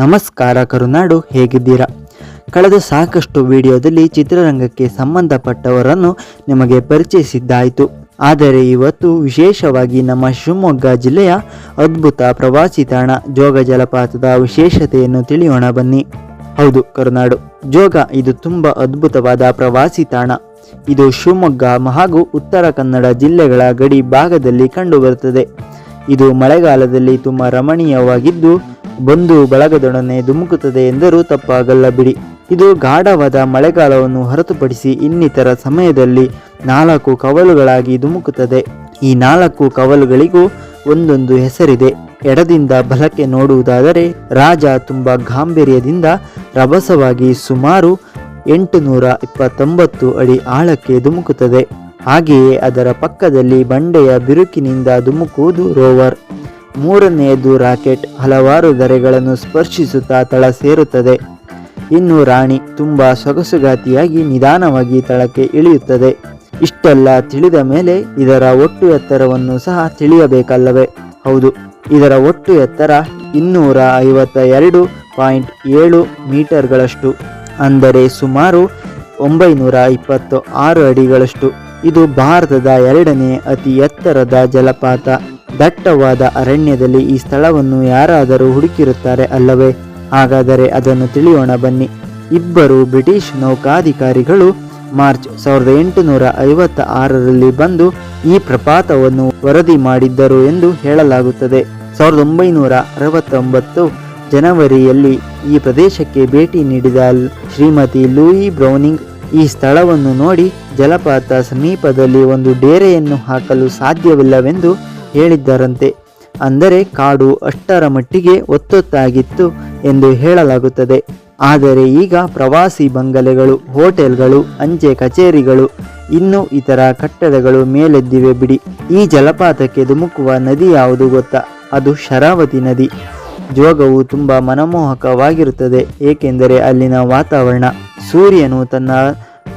ನಮಸ್ಕಾರ ಕರುನಾಡು, ಹೇಗಿದ್ದೀರಾ? ಕಳೆದ ಸಾಕಷ್ಟು ವಿಡಿಯೋದಲ್ಲಿ ಚಿತ್ರರಂಗಕ್ಕೆ ಸಂಬಂಧಪಟ್ಟವರನ್ನು ನಿಮಗೆ ಪರಿಚಯಿಸಿದ್ದಾಯಿತು. ಆದರೆ ಇವತ್ತು ವಿಶೇಷವಾಗಿ ನಮ್ಮ ಶಿವಮೊಗ್ಗ ಜಿಲ್ಲೆಯ ಅದ್ಭುತ ಪ್ರವಾಸಿ ತಾಣ ಜೋಗ ಜಲಪಾತದ ವಿಶೇಷತೆಯನ್ನು ತಿಳಿಯೋಣ ಬನ್ನಿ. ಹೌದು ಕರುನಾಡು, ಜೋಗ ಇದು ತುಂಬ ಅದ್ಭುತವಾದ ಪ್ರವಾಸಿ ತಾಣ. ಇದು ಶಿವಮೊಗ್ಗ ಹಾಗೂ ಉತ್ತರ ಕನ್ನಡ ಜಿಲ್ಲೆಗಳ ಗಡಿ ಭಾಗದಲ್ಲಿ ಕಂಡುಬರುತ್ತದೆ. ಇದು ಮಳೆಗಾಲದಲ್ಲಿ ತುಂಬ ರಮಣೀಯವಾಗಿದ್ದು ಬಂಧು ಬಳಗದೊಡನೆ ಧುಮುಕುತ್ತದೆ ಎಂದರೂ ತಪ್ಪಾಗಲ್ಲ ಬಿಡಿ. ಇದು ಗಾಢವಾದ ಮಳೆಗಾಲವನ್ನು ಹೊರತುಪಡಿಸಿ ಇನ್ನಿತರ ಸಮಯದಲ್ಲಿ ನಾಲ್ಕು ಕವಲುಗಳಾಗಿ ಧುಮುಕುತ್ತದೆ. ಈ ನಾಲ್ಕು ಕವಲುಗಳಿಗೂ ಒಂದೊಂದು ಹೆಸರಿದೆ. ಎಡದಿಂದ ಬಲಕ್ಕೆ ನೋಡುವುದಾದರೆ ರಾಜ ತುಂಬ ಗಾಂಭೀರ್ಯದಿಂದ ರಭಸವಾಗಿ ಸುಮಾರು ಎಂಟುನೂರ ಇಪ್ಪತ್ತೊಂಬತ್ತು ಅಡಿ ಆಳಕ್ಕೆ ಧುಮುಕುತ್ತದೆ. ಹಾಗೆಯೇ ಅದರ ಪಕ್ಕದಲ್ಲಿ ಬಂಡೆಯ ಬಿರುಕಿನಿಂದ ಧುಮುಕುವುದು ರೋವರ್. ಮೂರನೆಯದು ರಾಕೆಟ್ ಹಲವಾರು ದರೆಗಳನ್ನು ಸ್ಪರ್ಶಿಸುತ್ತಾ ತಳ ಸೇರುತ್ತದೆ. ಇನ್ನು ರಾಣಿ ತುಂಬ ಸೊಗಸುಗಾತಿಯಾಗಿ ನಿಧಾನವಾಗಿ ತಳಕ್ಕೆ ಇಳಿಯುತ್ತದೆ. ಇಷ್ಟೆಲ್ಲ ತಿಳಿದ ಮೇಲೆ ಇದರ ಒಟ್ಟು ಎತ್ತರವನ್ನು ಸಹ ತಿಳಿಯಬೇಕಲ್ಲವೇ? ಹೌದು, ಇದರ ಒಟ್ಟು ಎತ್ತರ ಇನ್ನೂರ ಐವತ್ತ ಎರಡು ಪಾಯಿಂಟ್ ಏಳು ಮೀಟರ್ಗಳಷ್ಟು, ಅಂದರೆ ಸುಮಾರು ಒಂಬೈನೂರ ಇಪ್ಪತ್ತು ಆರು ಅಡಿಗಳಷ್ಟು. ಇದು ಭಾರತದ ಎರಡನೇ ಅತಿ ಎತ್ತರದ ಜಲಪಾತ. ದಟ್ಟವಾದ ಅರಣ್ಯದಲ್ಲಿ ಈ ಸ್ಥಳವನ್ನು ಯಾರಾದರೂ ಹುಡುಕಿರುತ್ತಾರೆ ಅಲ್ಲವೇ? ಹಾಗಾದರೆ ಅದನ್ನು ತಿಳಿಯೋಣ ಬನ್ನಿ. ಇಬ್ಬರು ಬ್ರಿಟಿಷ್ ನೌಕಾಧಿಕಾರಿಗಳು ಮಾರ್ಚ್ ಸಾವಿರದ ಎಂಟುನೂರ ಐವತ್ತ ಆರರಲ್ಲಿ ಬಂದು ಈ ಪ್ರಪಾತವನ್ನು ವರದಿ ಮಾಡಿದ್ದರು ಎಂದು ಹೇಳಲಾಗುತ್ತದೆ. ಸಾವಿರದ ಒಂಬೈನೂರ ಅರವತ್ತೊಂಬತ್ತು ಜನವರಿಯಲ್ಲಿ ಈ ಪ್ರದೇಶಕ್ಕೆ ಭೇಟಿ ನೀಡಿದ ಶ್ರೀಮತಿ ಲೂಯಿ ಬ್ರೌನಿಂಗ್ ಈ ಸ್ಥಳವನ್ನು ನೋಡಿ ಜಲಪಾತ ಸಮೀಪದಲ್ಲಿ ಒಂದು ಡೇರೆಯನ್ನು ಹಾಕಲು ಸಾಧ್ಯವಿಲ್ಲವೆಂದು ಹೇಳಿದ್ದರಂತೆ. ಅಂದರೆ ಕಾಡು ಅಷ್ಟರ ಮಟ್ಟಿಗೆ ಒತ್ತೊತ್ತಾಗಿತ್ತು ಎಂದು ಹೇಳಲಾಗುತ್ತದೆ. ಆದರೆ ಈಗ ಪ್ರವಾಸಿ ಬಂಗಲೆಗಳು, ಹೋಟೆಲ್ಗಳು, ಅಂಚೆ ಕಚೇರಿಗಳು, ಇನ್ನೂ ಇತರ ಕಟ್ಟಡಗಳು ಮೇಲೆದ್ದಿವೆ ಬಿಡಿ. ಈ ಜಲಪಾತಕ್ಕೆ ಧುಮುಕುವ ನದಿ ಯಾವುದು ಗೊತ್ತಾ? ಅದು ಶರಾವತಿ ನದಿ. ಜೋಗವು ತುಂಬ ಮನಮೋಹಕವಾಗಿರುತ್ತದೆ, ಏಕೆಂದರೆ ಅಲ್ಲಿನ ವಾತಾವರಣ. ಸೂರ್ಯನು ತನ್ನ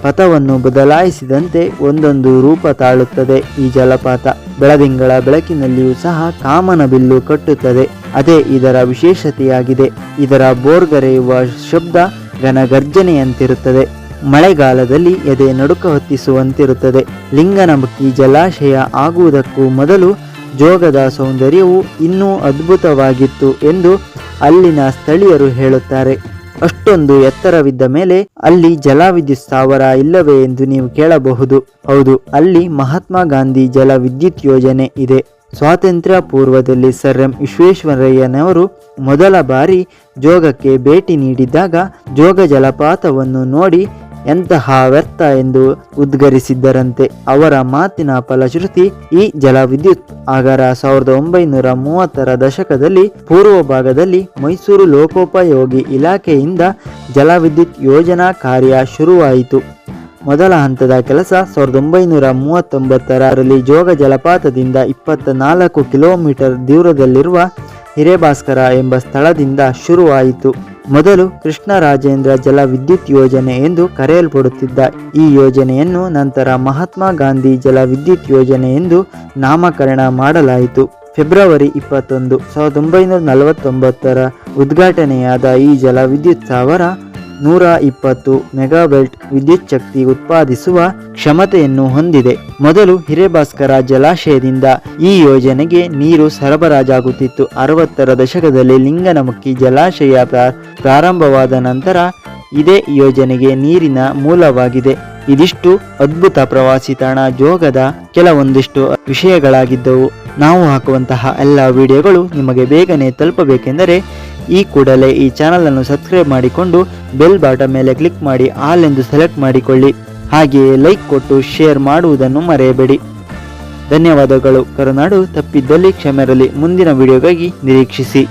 ಪಥವನ್ನು ಬದಲಾಯಿಸಿದಂತೆ ಒಂದೊಂದು ರೂಪ ತಾಳುತ್ತದೆ. ಈ ಜಲಪಾತ ಬೆಳದಿಂಗಳ ಬೆಳಕಿನಲ್ಲಿಯೂ ಸಹ ಕಾಮನ ಬಿಲ್ಲು ಕಟ್ಟುತ್ತದೆ. ಅದೇ ಇದರ ವಿಶೇಷತೆಯಾಗಿದೆ. ಇದರ ಬೋರ್ಗರೆಯುವ ಶಬ್ದ ಘನಗರ್ಜನೆಯಂತಿರುತ್ತದೆ. ಮಳೆಗಾಲದಲ್ಲಿ ಎದೆ ನಡುಕ ಹೊತ್ತಿಸುವಂತಿರುತ್ತದೆ. ಲಿಂಗನಮಕ್ಕಿ ಜಲಾಶಯ ಆಗುವುದಕ್ಕೂ ಮೊದಲು ಜೋಗದ ಸೌಂದರ್ಯವು ಇನ್ನೂ ಅದ್ಭುತವಾಗಿತ್ತು ಎಂದು ಅಲ್ಲಿನ ಸ್ಥಳೀಯರು ಹೇಳುತ್ತಾರೆ. ಅಷ್ಟೊಂದು ಎತ್ತರವಿದ್ದ ಮೇಲೆ ಅಲ್ಲಿ ಜಲವಿದ್ಯುತ್ ಸ್ಥಾವರ ಇಲ್ಲವೇ ಎಂದು ನೀವು ಕೇಳಬಹುದು. ಹೌದು, ಅಲ್ಲಿ ಮಹಾತ್ಮ ಗಾಂಧಿ ಜಲ ವಿದ್ಯುತ್ ಯೋಜನೆ ಇದೆ. ಸ್ವಾತಂತ್ರ್ಯ ಪೂರ್ವದಲ್ಲಿ ಸರ್ ಎಂ ವಿಶ್ವೇಶ್ವರಯ್ಯನವರು ಮೊದಲ ಬಾರಿ ಜೋಗಕ್ಕೆ ಭೇಟಿ ನೀಡಿದ್ದಾಗ ಜೋಗ ಜಲಪಾತವನ್ನು ನೋಡಿ ಎಂತಹ ವ್ಯರ್ಥ ಎಂದು ಉದ್ಗರಿಸಿದ್ದರಂತೆ ಅವರ ಮಾತಿನ ಫಲಶ್ರುತಿ ಈ ಜಲವಿದ್ಯುತ್. ಆಗರ ಸಾವಿರದ ಒಂಬೈನೂರ ಮೂವತ್ತರ ದಶಕದಲ್ಲಿ ಪೂರ್ವ ಭಾಗದಲ್ಲಿ ಮೈಸೂರು ಲೋಕೋಪಯೋಗಿ ಇಲಾಖೆಯಿಂದ ಜಲವಿದ್ಯುತ್ ಯೋಜನಾ ಕಾರ್ಯ ಶುರುವಾಯಿತು. ಮೊದಲ ಹಂತದ ಕೆಲಸ ಸಾವಿರದ ಒಂಬೈನೂರ ಮೂವತ್ತೊಂಬತ್ತರಲ್ಲಿ ಜೋಗ ಜಲಪಾತದಿಂದ ಇಪ್ಪತ್ತ ನಾಲ್ಕು ಕಿಲೋಮೀಟರ್ ದೂರದಲ್ಲಿರುವ ಹಿರೇಭಾಸ್ಕರ ಎಂಬ ಸ್ಥಳದಿಂದ ಶುರುವಾಯಿತು. ಮೊದಲು ಕೃಷ್ಣರಾಜೇಂದ್ರ ಜಲ ವಿದ್ಯುತ್ ಯೋಜನೆ ಎಂದು ಕರೆಯಲ್ಪಡುತ್ತಿದ್ದ ಈ ಯೋಜನೆಯನ್ನು ನಂತರ ಮಹಾತ್ಮ ಗಾಂಧಿ ಜಲ ವಿದ್ಯುತ್ ಯೋಜನೆ ಎಂದು ನಾಮಕರಣ ಮಾಡಲಾಯಿತು. ಫೆಬ್ರವರಿ ಇಪ್ಪತ್ತೊಂದು, ಸಾವಿರದ ಒಂಬೈನೂರ ನಲವತ್ತೊಂಬತ್ತರ ಉದ್ಘಾಟನೆಯಾದ ಈ ಜಲ ವಿದ್ಯುತ್ ಸ್ಥಾವರ ನೂರ ಇಪ್ಪತ್ತು ಮೆಗಾವೆಲ್ಟ್ ವಿದ್ಯುತ್ ಶಕ್ತಿ ಉತ್ಪಾದಿಸುವ ಕ್ಷಮತೆಯನ್ನು ಹೊಂದಿದೆ. ಮೊದಲು ಹಿರೇಭಾಸ್ಕರ ಜಲಾಶಯದಿಂದ ಈ ಯೋಜನೆಗೆ ನೀರು ಸರಬರಾಜಾಗುತ್ತಿತ್ತು. ಅರವತ್ತರ ದಶಕದಲ್ಲಿ ಲಿಂಗನಮಕ್ಕಿ ಜಲಾಶಯ ಪ್ರಾರಂಭವಾದ ನಂತರ ಇದೇ ಯೋಜನೆಗೆ ನೀರಿನ ಮೂಲವಾಗಿದೆ. ಇದಿಷ್ಟು ಅದ್ಭುತ ಪ್ರವಾಸಿ ತಾಣ ಜೋಗದ ಕೆಲವೊಂದಿಷ್ಟು ವಿಷಯಗಳಾಗಿದ್ದವು. ನಾವು ಹಾಕುವಂತಹ ಎಲ್ಲ ವಿಡಿಯೋಗಳು ನಿಮಗೆ ಬೇಗನೆ ತಲುಪಬೇಕೆಂದರೆ ಈ ಕೂಡಲೇ ಈ ಚಾನಲನ್ನು ಸಬ್ಸ್ಕ್ರೈಬ್ ಮಾಡಿಕೊಂಡು ಬೆಲ್ ಬಾಟನ್ ಮೇಲೆ ಕ್ಲಿಕ್ ಮಾಡಿ ಆಲ್ ಎಂದು ಸೆಲೆಕ್ಟ್ ಮಾಡಿಕೊಳ್ಳಿ. ಹಾಗೆಯೇ ಲೈಕ್ ಕೊಟ್ಟು ಶೇರ್ ಮಾಡುವುದನ್ನು ಮರೆಯಬೇಡಿ. ಧನ್ಯವಾದಗಳು. ಕರುನಾಡು ತಪ್ಪಿದ್ದಲ್ಲಿ ಕ್ಷಮೆರಲಿ. ಮುಂದಿನ ವಿಡಿಯೋಗಾಗಿ ನಿರೀಕ್ಷಿಸಿ.